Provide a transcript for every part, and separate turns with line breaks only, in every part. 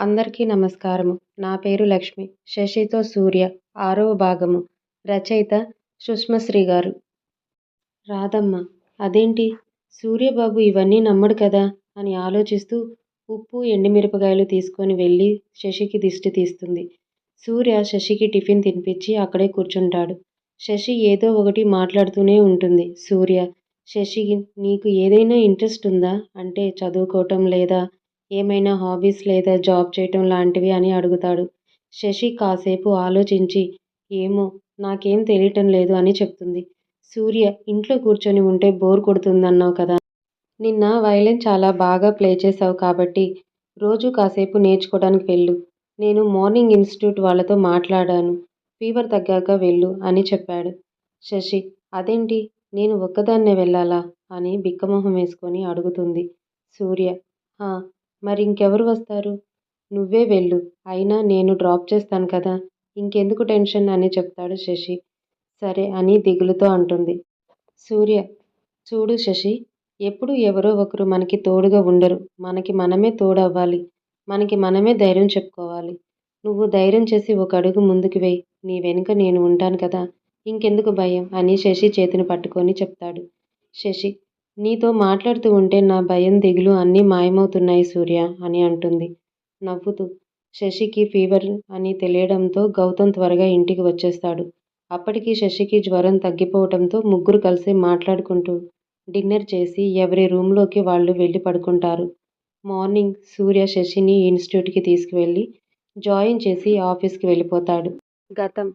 అందరికీ నమస్కారము. నా పేరు లక్ష్మి. శశితో సూర్య. ఆరవ భాగము. రచయిత సుష్మశ్రీ గారు. రాధమ్మ అదేంటి? సూర్యబాబు ఇవన్నీ నమ్మడు కదా? అని ఆలోచిస్తూ ఉప్పు ఎండుమిరపకాయలు తీసుకొని వెళ్ళి శశికి దిష్టి తీస్తుంది. సూర్య శశికి టిఫిన్ తినిపించి అక్కడే కూర్చుంటాడు. శశి ఏదో ఒకటి మాట్లాడుతూనే ఉంటుంది. సూర్య శశి నీకు ఏదైనా ఇంట్రెస్ట్ ఉందా? అంటే చదువుకోవటం లేదా? ఏమైనా హాబీస్ లేదా జాబ్ చేయటం లాంటివి అని అడుగుతాడు. శశి కాసేపు ఆలోచించి ఏమో నాకేం తెలియటం లేదు అని చెప్తుంది. సూర్య ఇంట్లో కూర్చొని ఉంటే బోర్ కొడుతుందన్నావు కదా. నిన్న వైలెన్ చాలా బాగా ప్లే చేసావు కాబట్టి రోజు కాసేపు నేర్చుకోవడానికి వెళ్ళు. నేను మార్నింగ్ ఇన్స్టిట్యూట్ వాళ్ళతో మాట్లాడాను. ఫీవర్ తగ్గాక వెళ్ళు అని చెప్పాడు. శశి అదేంటి? నేను ఒక్కదాన్నే వెళ్ళాలా? అని బిక్కమొహం వేసుకొని అడుగుతుంది సూర్య. మరి ఇంకెవరు వస్తారు? నువ్వే వెళ్ళు. అయినా నేను డ్రాప్ చేస్తాను కదా. ఇంకెందుకు టెన్షన్ అని చెప్తాడు శశి. సరే అని దిగులుతో అంటుంది. సూర్య చూడు శశి ఎప్పుడు ఎవరో ఒకరు మనకి తోడుగా ఉండరు. మనకి మనమే తోడవ్వాలి. మనకి మనమే ధైర్యం చెప్పుకోవాలి. నువ్వు ధైర్యం చేసి ఒక అడుగు ముందుకు వేయి. నీ వెనుక నేను ఉంటాను కదా. ఇంకెందుకు భయం అని శశి చేతిని పట్టుకొని చెప్తాడు. శశి నీతో మాట్లాడుతూ ఉంటే నా భయం దిగులు అన్నీ మాయమవుతున్నాయి సూర్య అని అంటుంది. నవ్వుతూ శశికి ఫీవర్ అని తెలియడంతో గౌతమ్ త్వరగా ఇంటికి వచ్చేస్తాడు. అప్పటికి శశికి జ్వరం తగ్గిపోవడంతో ముగ్గురు కలిసి మాట్లాడుకుంటూ డిన్నర్ చేసి ఎవరి రూమ్లోకి వాళ్ళు వెళ్ళి పడుకుంటారు. మార్నింగ్ సూర్య శశిని ఇన్స్టిట్యూట్కి తీసుకువెళ్ళి జాయిన్ చేసి ఆఫీస్కి వెళ్ళిపోతాడు. గతం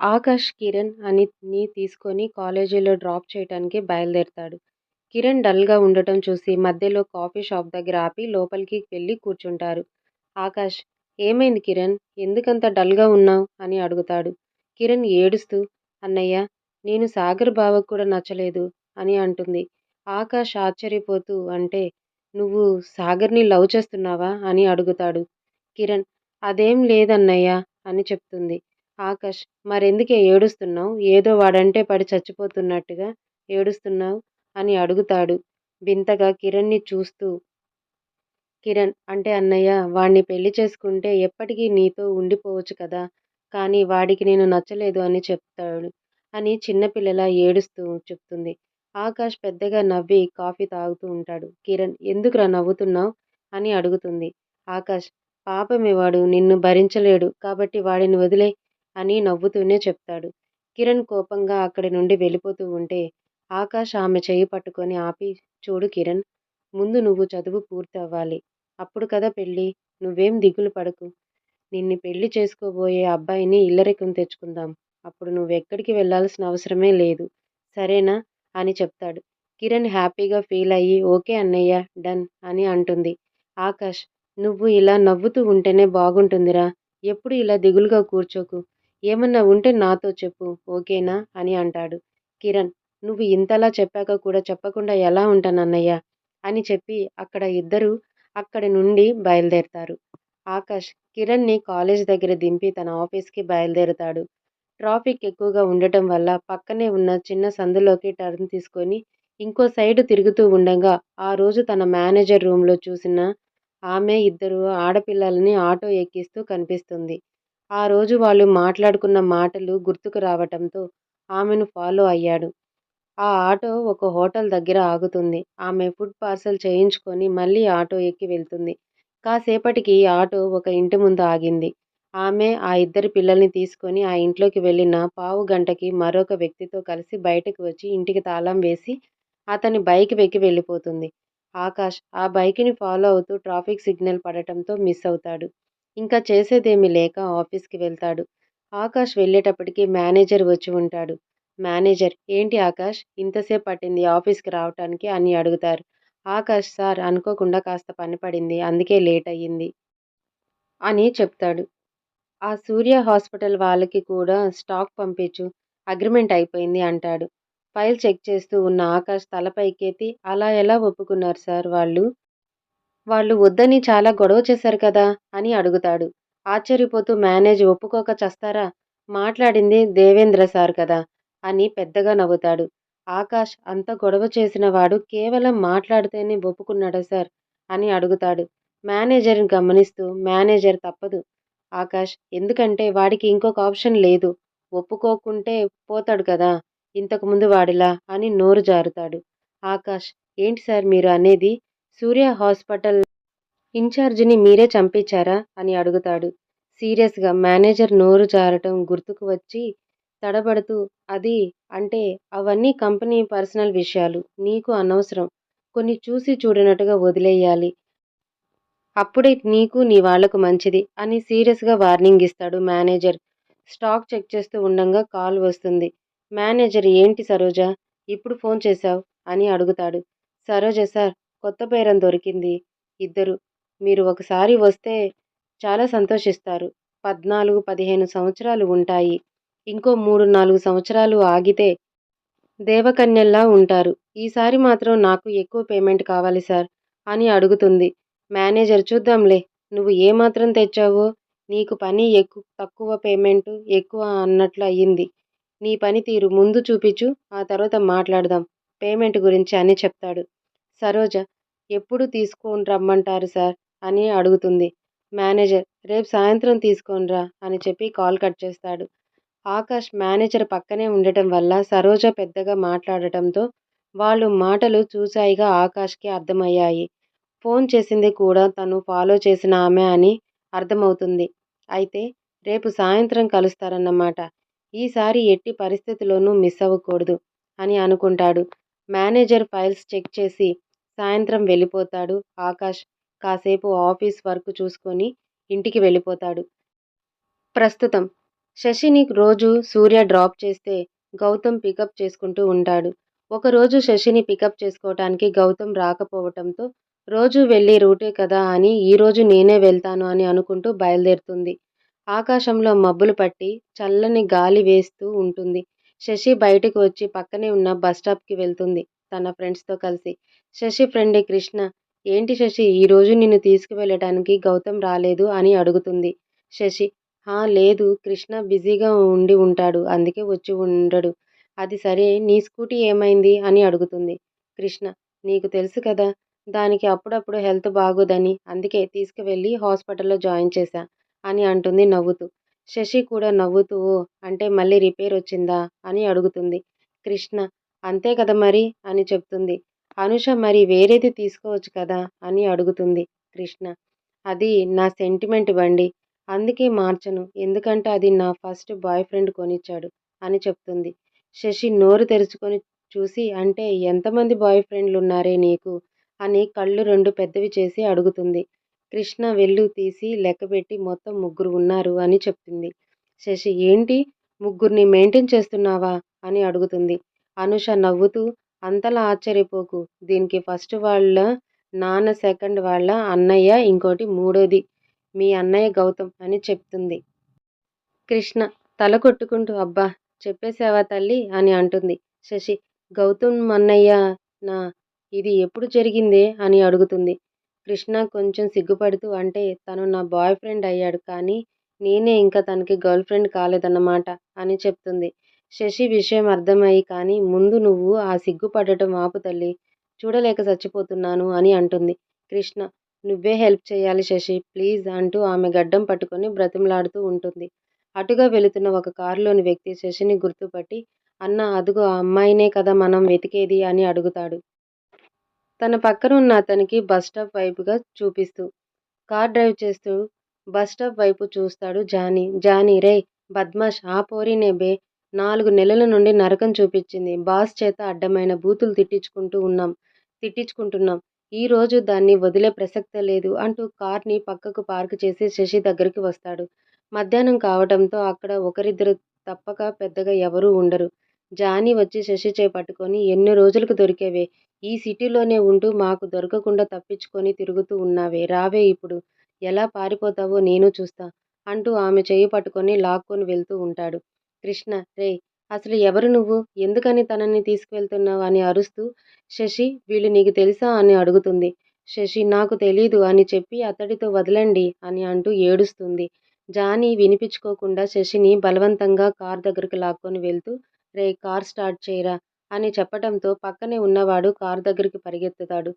ఆకాష్ కిరణ్ అని తీసుకొని కాలేజీలో డ్రాప్ చేయడానికి బయలుదేరతాడు. కిరణ్ డల్గా ఉండటం చూసి మధ్యలో కాఫీ షాప్ దగ్గర ఆపి లోపలికి వెళ్ళి కూర్చుంటారు. ఆకాష్ ఏమైంది కిరణ్? ఎందుకంత డల్గా ఉన్నావు? అని అడుగుతాడు. కిరణ్ ఏడుస్తూ అన్నయ్య నేను సాగర్ బావకు కూడా నచ్చలేదు అని అంటుంది. ఆకాష్ ఆశ్చర్యపోతూ అంటే నువ్వు సాగర్ని లవ్ చేస్తున్నావా? అని అడుగుతాడు. కిరణ్ అదేం లేదన్నయ్య అని చెప్తుంది. ఆకాష్ మరెందుకే ఏడుస్తున్నావు? ఏదో వాడంటే పడి చచ్చిపోతున్నట్టుగా ఏడుస్తున్నావు? అని అడుగుతాడు. వింతగా కిరణ్ని చూస్తూ కిరణ్ అంటే అన్నయ్య వాణ్ణి పెళ్ళి చేసుకుంటే ఎప్పటికీ నీతో ఉండిపోవచ్చు కదా కానీ వాడికి నేను నచ్చలేదు అని చెప్తాడు అని చిన్నపిల్లలా ఏడుస్తూ చెప్తుంది. ఆకాష్ పెద్దగా నవ్వి కాఫీ తాగుతూ ఉంటాడు. కిరణ్ ఎందుకురా నవ్వుతున్నావు? అని అడుగుతుంది. ఆకాష్ పాపమే వాడు నిన్ను భరించలేడు కాబట్టి వాడిని వదిలే అని నవ్వుతూనే చెప్తాడు. కిరణ్ కోపంగా అక్కడి నుండి వెళ్ళిపోతూ ఉంటే ఆకాష్ ఆమె చెయ్యి పట్టుకొని ఆపి చూడు కిరణ్ ముందు నువ్వు చదువు పూర్తి అవ్వాలి అప్పుడు కదా పెళ్ళి. నువ్వేం దిగులు పడకు. నిన్ను పెళ్ళి చేసుకోబోయే అబ్బాయిని ఇల్లరికం తెచ్చుకుందాం. అప్పుడు నువ్వెక్కడికి వెళ్ళాల్సిన అవసరమే లేదు. సరేనా? అని చెప్తాడు. కిరణ్ హ్యాపీగా ఫీల్ అయ్యి ఓకే అన్నయ్య డన్ అని అంటుంది. ఆకాష్ నువ్వు ఇలా నవ్వుతూ ఉంటేనే బాగుంటుందిరా. ఎప్పుడు ఇలా దిగులుగా కూర్చోకు. ఏమన్నా ఉంటే నాతో చెప్పు ఓకేనా? అని అంటాడు కిరణ్. నువ్వు ఇంతలా చెప్పాక కూడా చెప్పకుండా ఎలా ఉంటానన్నయ్య అని చెప్పి అక్కడ ఇద్దరు అక్కడి నుండి బయలుదేరతారు. ఆకాష్ కిరణ్ని కాలేజ్ దగ్గర దింపి తన ఆఫీస్కి బయలుదేరతాడు. ట్రాఫిక్ ఎక్కువగా ఉండటం వల్ల పక్కనే ఉన్న చిన్న సందులోకి టర్న్ తీసుకొని ఇంకో సైడ్ తిరుగుతూ ఉండగా ఆ రోజు తన మేనేజర్ రూమ్లో చూసిన ఆమె ఇద్దరు ఆడపిల్లలని ఆటో ఎక్కిస్తూ కనిపిస్తుంది. ఆ రోజు వాళ్ళు మాట్లాడుకున్న మాటలు గుర్తుకు రావటంతో ఆమెను ఫాలో అయ్యాడు. ఆ ఆటో ఒక హోటల్ దగ్గర ఆగుతుంది. ఆమె ఫుడ్ పార్సల్ చేయించుకొని మళ్ళీ ఆటో ఎక్కి వెళ్తుంది. కాసేపటికి ఆటో ఒక ఇంటి ముందు ఆగింది. ఆమె ఆ ఇద్దరి పిల్లల్ని తీసుకొని ఆ ఇంట్లోకి వెళ్ళిన పావు గంటకి మరొక వ్యక్తితో కలిసి బయటకు వచ్చి ఇంటికి తాళం వేసి అతని బైక్ వెక్కి వెళ్ళిపోతుంది. ఆకాష్ ఆ బైక్ని ఫాలో అవుతూ ట్రాఫిక్ సిగ్నల్ పడటంతో మిస్ అవుతాడు. ఇంకా చేసేదేమీ లేక ఆఫీస్కి వెళ్తాడు. ఆకాష్ వెళ్ళేటప్పటికి మేనేజర్ వచ్చి ఉంటాడు. మేనేజర్ ఏంటి ఆకాష్? ఇంతసేపు పట్టింది ఆఫీస్కి రావటానికి? అని అడుగుతారు. ఆకాష్ సార్ అనుకోకుండా కాస్త పని పడింది అందుకే లేట్ అయ్యింది అని చెప్తాడు. ఆ సూర్య హాస్పిటల్ వాళ్ళకి కూడా స్టాక్ పంపించు అగ్రిమెంట్ అయిపోయింది అంటాడు. ఫైల్ చెక్ చేస్తూ ఉన్న ఆకాష్ తలపైకెత్తి అలా ఎలా ఒప్పుకున్నారు సార్ వాళ్ళు? వాళ్ళు వద్దని చాలా గొడవ చేశారు కదా? అని అడుగుతాడు. ఆశ్చర్యపోతూ మేనేజ్ ఒప్పుకోక చస్తారా? మాట్లాడింది దేవేంద్ర సార్ కదా అని పెద్దగా నవ్వుతాడు. ఆకాష్ అంత గొడవ చేసిన వాడు కేవలం మాట్లాడితేనే ఒప్పుకున్నాడా సార్? అని అడుగుతాడు. మేనేజర్ని గమనిస్తూ మేనేజర్ తప్పదు ఆకాష్ ఎందుకంటే వాడికి ఇంకొక ఆప్షన్ లేదు ఒప్పుకోకుంటే పోతాడు కదా ఇంతకుముందు వాడిలా అని నోరు జారుతాడు ఆకాష్ ఏంటి సార్ మీరు అనేది సూర్య హాస్పిటల్ ఇన్ఛార్జిని మీరే చంపించారా అని అడుగుతాడు సీరియస్గా మేనేజర్ నోరు జారటం గుర్తుకు వచ్చి తడబడుతూ అది అంటే అవన్నీ కంపెనీ పర్సనల్ విషయాలు నీకు అనవసరం. కొన్ని చూసి చూడనట్టుగా వదిలేయాలి. అప్పుడే నీకు నీ వాళ్ళకు మంచిది అని సీరియస్గా వార్నింగ్ ఇస్తాడు మేనేజర్. స్టాక్ చెక్ చేస్తూ ఉండంగా కాల్ వస్తుంది. మేనేజర్ ఏంటి సరోజ? ఇప్పుడు ఫోన్ చేశావు? అని అడుగుతాడు. సరోజ సార్ కొత్త పేరం దొరికింది. ఇద్దరు. మీరు ఒకసారి వస్తే చాలా సంతోషిస్తారు. పద్నాలుగు పదిహేను సంవత్సరాలు ఉంటాయి. ఇంకో మూడు నాలుగు సంవత్సరాలు ఆగితే దేవకన్యల్లా ఉంటారు. ఈసారి మాత్రం నాకు ఎక్కువ పేమెంట్ కావాలి సార్ అని అడుగుతుంది. మేనేజర్ చూద్దాంలే నువ్వు ఏమాత్రం తెచ్చావో? నీకు పని ఎక్కువ తక్కువ పేమెంట్ ఎక్కువ అన్నట్లు అయ్యింది. నీ పనితీరు ముందు చూపించు ఆ తర్వాత మాట్లాడదాం. పేమెంట్ గురించి అని చెప్తాడు. సరోజ ఎప్పుడు తీసుకొని రమ్మంటారు సార్ అని అడుగుతుంది. మేనేజర్ రేపు సాయంత్రం తీసుకొనిరా అని చెప్పి కాల్ కట్ చేస్తాడు. ఆకాష్ మేనేజర్ పక్కనే ఉండటం వల్ల సరోజ పెద్దగా మాట్లాడటంతో వాళ్ళు మాటలు చూసాయిగా ఆకాష్కి అర్థమయ్యాయి. ఫోన్ చేసింది కూడా తను ఫాలో చేసిన ఆమె అని అర్థమవుతుంది. అయితే రేపు సాయంత్రం కలుస్తారన్నమాట. ఈసారి ఎట్టి పరిస్థితుల్లోనూ మిస్ అవ్వకూడదు అని అనుకుంటాడు. మేనేజర్ ఫైల్స్ చెక్ చేసి సాయంత్రం వెళ్ళిపోతాడు ఆకాష్. కాసేపు ఆఫీస్ వర్క్ చూసుకొని ఇంటికి వెళ్ళిపోతాడు. ప్రస్తుతం శశిని రోజు సూర్య డ్రాప్ చేస్తే గౌతమ్ పికప్ చేసుకుంటూ ఉంటాడు. ఒకరోజు శశిని పికప్ చేసుకోవటానికి గౌతమ్ రాకపోవటంతో రోజు వెళ్ళే రూటే కదా అని ఈరోజు నేనే వెళ్తాను అని అనుకుంటూ బయలుదేరుతుంది. ఆకాశంలో మబ్బులు పట్టి చల్లని గాలి వేస్తూ ఉంటుంది. శశి బయటకు వచ్చి పక్కనే ఉన్న బస్ స్టాప్కి వెళ్తుంది తన ఫ్రెండ్స్తో కలిసి. శశి ఫ్రెండ్ కృష్ణ ఏంటి శశి ఈరోజు నిన్ను తీసుకువెళ్ళటానికి గౌతమ్ రాలేదు అని అడుగుతుంది శశి. లేదు. కృష్ణ బిజీగా ఉండి ఉంటాడు. అందుకే వచ్చి ఉండడు. అది సరే నీ స్కూటీ ఏమైంది? అని అడుగుతుంది కృష్ణ. నీకు తెలుసు కదా దానికి అప్పుడప్పుడు హెల్త్ బాగోదని అందుకే తీసుకువెళ్ళి హాస్పిటల్లో జాయిన్ చేశా అని అంటుంది నవ్వుతూ. శశి కూడా నవ్వుతూ అంటే మళ్ళీ రిపేర్ వచ్చిందా? అని అడుగుతుంది కృష్ణ. అంతే కదా మరి? అని చెప్తుంది. అనుష మరి వేరేది తీసుకోవచ్చు కదా? అని అడుగుతుంది కృష్ణ. అది నా సెంటిమెంట్ బండి. అందుకే మార్చను. ఎందుకంటే అది నా ఫస్ట్ బాయ్ ఫ్రెండ్ కొనిచ్చాడు అని చెప్తుంది. శశి నోరు తెరుచుకొని చూసి అంటే ఎంతమంది బాయ్ ఫ్రెండ్లు ఉన్నారే నీకు? అని కళ్ళు రెండు పెద్దవి చేసి అడుగుతుంది. కృష్ణ వెళ్ళు తీసి లెక్కపెట్టి మొత్తం ముగ్గురు ఉన్నారు అని చెప్తుంది. శశి ఏంటి? ముగ్గురిని మెయింటైన్ చేస్తున్నావా? అని అడుగుతుంది. అనుష నవ్వుతూ అంతలా ఆశ్చర్యపోకు. దీనికి ఫస్ట్ వాళ్ళ నాన్న సెకండ్ వాళ్ళ అన్నయ్య ఇంకోటి మూడోది. మీ అన్నయ్య గౌతమ్ అని చెప్తుంది. కృష్ణ తల కొట్టుకుంటూ అబ్బా చెప్పేశావా తల్లి? అని అంటుంది. శశి గౌతమ్ అన్నయ్య నా ఇది ఎప్పుడు జరిగిందే? అని అడుగుతుంది. కృష్ణ కొంచెం సిగ్గుపడుతూ అంటే తను నా బాయ్ ఫ్రెండ్ అయ్యాడు కానీ నేనే ఇంకా తనకి గర్ల్ ఫ్రెండ్ కాలేదన్నమాట అని చెప్తుంది. శశి విషయం అర్థమయ్యి కానీ ముందు నువ్వు ఆ సిగ్గుపడటం ఆపు తల్లి చూడలేక చచ్చిపోతున్నాను అని అంటుంది. కృష్ణ నువ్వే హెల్ప్ చేయాలి శశి. ప్లీజ్ అంటూ ఆమె గడ్డం పట్టుకొని బ్రతిమలాడుతూ ఉంటుంది. అటుగా వెళుతున్న ఒక కారులోని వ్యక్తి శశిని గుర్తుపట్టి అన్న అదుగో ఆ అమ్మాయినే కదా మనం వెతికేది? అని అడుగుతాడు. తన పక్కన ఉన్న అతనికి బస్ స్టాప్ వైపుగా చూపిస్తూ కార్ డ్రైవ్ చేస్తూ బస్ స్టాప్ వైపు చూస్తాడు జానీ. జానీ రే బద్మాష్ ఆ పోరీనే బే. నాలుగు నెలల నుండి నరకం చూపించింది. బాస్ చేత అడ్డమైన బూతులు తిట్టించుకుంటూ ఉన్నాం తిట్టించుకుంటున్నాం. ఈరోజు దాన్ని వదిలే ప్రసక్తే లేదు అంటూ కార్ని పక్కకు పార్క్ చేసి శశి దగ్గరికి వస్తాడు. మధ్యాహ్నం కావడంతో అక్కడ ఒకరిద్దరు తప్పక పెద్దగా ఎవరూ ఉండరు. జానీ వచ్చి శశి చేపట్టుకొని ఎన్ని రోజులకు దొరికేవే? ఈ సిటీలోనే ఉంటూ మాకు దొరకకుండా తప్పించుకొని తిరుగుతూ ఉన్నావే రావే ఇప్పుడు. ఎలా పారిపోతావో నేను చూస్తా అంటూ ఆమె చేయి పట్టుకొని లాక్కొని వెళ్తూ ఉంటాడు. కృష్ణ రే అసలు ఎవరు నువ్వు? ఎందుకని తనని తీసుకువెళ్తున్నావు అని అరుస్తూ శశి వీళ్ళు నీకు తెలుసా? అని అడుగుతుంది. శశి నాకు తెలీదు అని చెప్పి అతడితో వదలండి అని అంటూ ఏడుస్తుంది. జానీ వినిపించుకోకుండా శశిని బలవంతంగా కార్ దగ్గరికి లాక్కొని వెళ్తూ రే కార్ స్టార్ట్ చేయరా అని చెప్పడంతో పక్కనే ఉన్నవాడు కార్ దగ్గరికి పరిగెత్తుతాడు.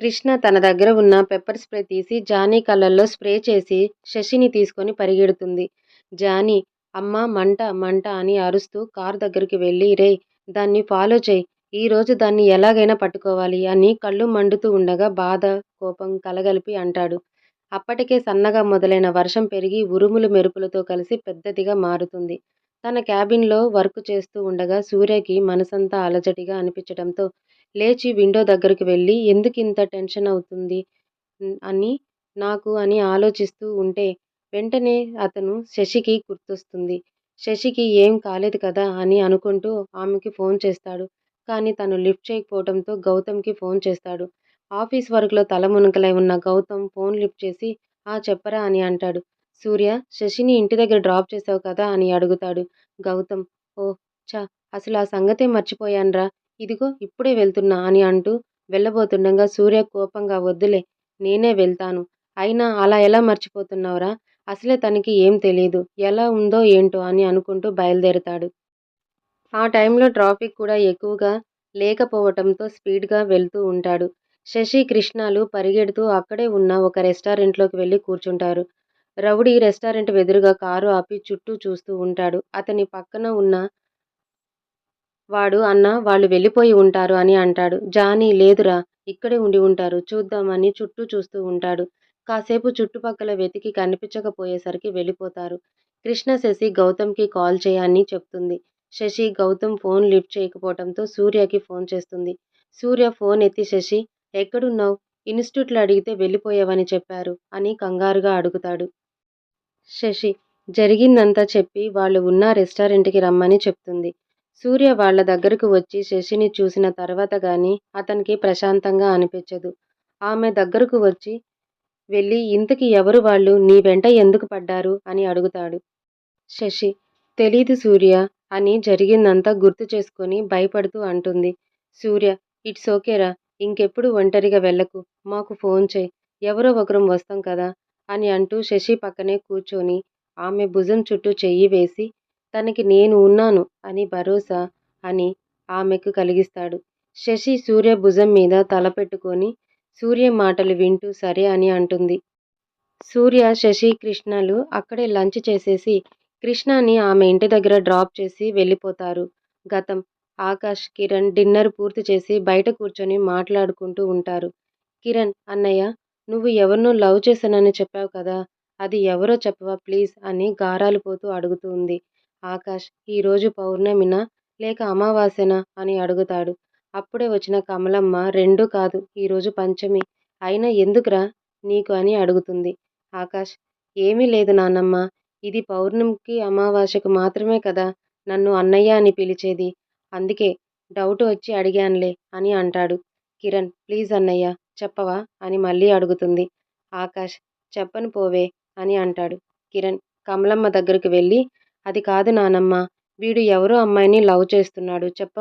కృష్ణ తన దగ్గర ఉన్న పెప్పర్ స్ప్రే తీసి జానీ కళ్ళల్లో స్ప్రే చేసి శశిని తీసుకొని పరిగెడుతుంది. జానీ అమ్మా మంట మంట అని అరుస్తూ కారు దగ్గరికి వెళ్ళి రేయ్ దాన్ని ఫాలో చేయి ఈరోజు దాన్ని ఎలాగైనా పట్టుకోవాలి అని కళ్ళు మండుతూ ఉండగా బాధ, కోపం కలగలిపి అంటాడు. అప్పటికే సన్నగా మొదలైన వర్షం పెరిగి ఉరుములు మెరుపులతో కలిసి పెద్దదిగా మారుతుంది. తన క్యాబిన్లో వర్క్ చేస్తూ ఉండగా సూర్యకి మనసంతా అలజడిగా అనిపించడంతో లేచి విండో దగ్గరికి వెళ్ళి ఎందుకింత టెన్షన్ అవుతుంది అని నాకు అని ఆలోచిస్తూ ఉంటే వెంటనే అతను శశికి గుర్తొస్తుంది. శశికి ఏం కాలేదు కదా అని అనుకుంటూ ఆమెకి ఫోన్ చేస్తాడు. కానీ తను లిఫ్ట్ చేయకపోవటంతో గౌతమ్కి ఫోన్ చేస్తాడు. ఆఫీస్ వర్క్లో తలమునకలై ఉన్న గౌతమ్ ఫోన్ లిఫ్ట్ చేసి ఆ చెప్పరా అని అంటాడు. సూర్య శశిని ఇంటి దగ్గర డ్రాప్ చేసావు కదా అని అడుగుతాడు. గౌతమ్ ఓ ఛ అసలు ఆ సంగతే మర్చిపోయాన్రా. ఇదిగో ఇప్పుడే వెళ్తున్నా అని అంటూ వెళ్ళబోతుండగా సూర్య కోపంగా వద్దులే నేనే వెళ్తాను. అయినా అలా ఎలా మర్చిపోతున్నావురా? అసలే తనకి ఏం తెలియదు ఎలా ఉందో ఏంటో అని అనుకుంటూ బయలుదేరతాడు. ఆ టైంలో ట్రాఫిక్ కూడా ఎక్కువగా లేకపోవటంతో స్పీడ్గా వెళ్తూ ఉంటాడు. శశి, కృష్ణాలు పరిగెడుతూ అక్కడే ఉన్న ఒక రెస్టారెంట్లోకి వెళ్ళి కూర్చుంటారు. రౌడీ రెస్టారెంట్ వెదురుగా కారు ఆపి చుట్టూ చూస్తూ ఉంటాడు. అతని పక్కన ఉన్న వాడు అన్న వాళ్ళు వెళ్ళిపోయి ఉంటారు అని అంటాడు. జానీ లేదురా ఇక్కడే ఉండి ఉంటారు చూద్దామని చుట్టూ చూస్తూ ఉంటాడు. కాసేపు చుట్టుపక్కల వెతికి కనిపించకపోయేసరికి వెళ్ళిపోతారు. కృష్ణ శశి గౌతమ్కి కాల్ చేయని చెప్తుంది. శశి, గౌతమ్ ఫోన్ లిఫ్ట్ చేయకపోవటంతో సూర్యకి ఫోన్ చేస్తుంది. సూర్య ఫోన్ ఎత్తి శశి ఎక్కడున్నావ్? ఇన్స్టిట్యూట్లో అడిగితే వెళ్ళిపోయావని చెప్పారు అని కంగారుగా అడుగుతాడు. శశి జరిగిందంతా చెప్పి వాళ్ళు ఉన్న రెస్టారెంట్కి రమ్మని చెప్తుంది. సూర్య వాళ్ళ దగ్గరకు వచ్చి శశిని చూసిన తర్వాత కానీ అతనికి ప్రశాంతంగా అనిపించదు. ఆమె దగ్గరకు వచ్చి వెళ్ళి ఇంతకి ఎవరు వాళ్ళు? నీ వెంట ఎందుకు పడ్డారు? అని అడుగుతాడు. శశి తెలీదు సూర్య అని జరిగిందంతా గుర్తు చేసుకొని భయపడుతూ అంటుంది. సూర్య ఇట్స్ ఓకేరా ఇంకెప్పుడు ఒంటరిగా వెళ్ళకు. మాకు ఫోన్ చేయి ఎవరో ఒకరం వస్తాం కదా అని అంటూ శశి పక్కనే కూర్చొని ఆమె భుజం చుట్టూ చెయ్యి వేసి తనకి నేను ఉన్నాను అని భరోసా అని ఆమెకు కలిగిస్తాడు. శశి సూర్య భుజం మీద తల పెట్టుకొని సూర్య మాటలు వింటూ సరే అని అంటుంది. సూర్య, శశి, కృష్ణలు అక్కడే లంచ్ చేసేసి కృష్ణని ఆమె ఇంటి దగ్గర డ్రాప్ చేసి వెళ్ళిపోతారు. గతం ఆకాష్, కిరణ్ డిన్నర్ పూర్తి చేసి బయట కూర్చొని మాట్లాడుకుంటూ ఉంటారు. కిరణ్ అన్నయ్య నువ్వు ఎవరినో లవ్ చేశానని చెప్పావు కదా అది ఎవరో చెప్పవా ప్లీజ్ అని గారాలు పోతూ అడుగుతూ ఉంది. ఆకాష్ ఈరోజు పౌర్ణమినా లేక అమావాస్యనా అని అడుగుతాడు. అప్పుడే వచ్చిన కమలమ్మ రెండు కాదు ఈరోజు పంచమి. అయినా ఎందుకురా నీకు అని అడుగుతుంది. ఆకాష్ ఏమీ లేదు నాన్నమ్మ ఇది పౌర్ణమికి అమావాస్యకు మాత్రమే కదా నన్ను అన్నయ్య అని పిలిచేది. అందుకే డౌట్ వచ్చి అడిగానులే అని అంటాడు. కిరణ్ ప్లీజ్ అన్నయ్య చెప్పవా అని మళ్ళీ అడుగుతుంది. ఆకాష్ చెప్పను పోవే అని అంటాడు. కిరణ్ కమలమ్మ దగ్గరకు వెళ్ళి అది కాదు నానమ్మ వీడు ఎవరో అమ్మాయిని లవ్ చేస్తున్నాడు చెప్ప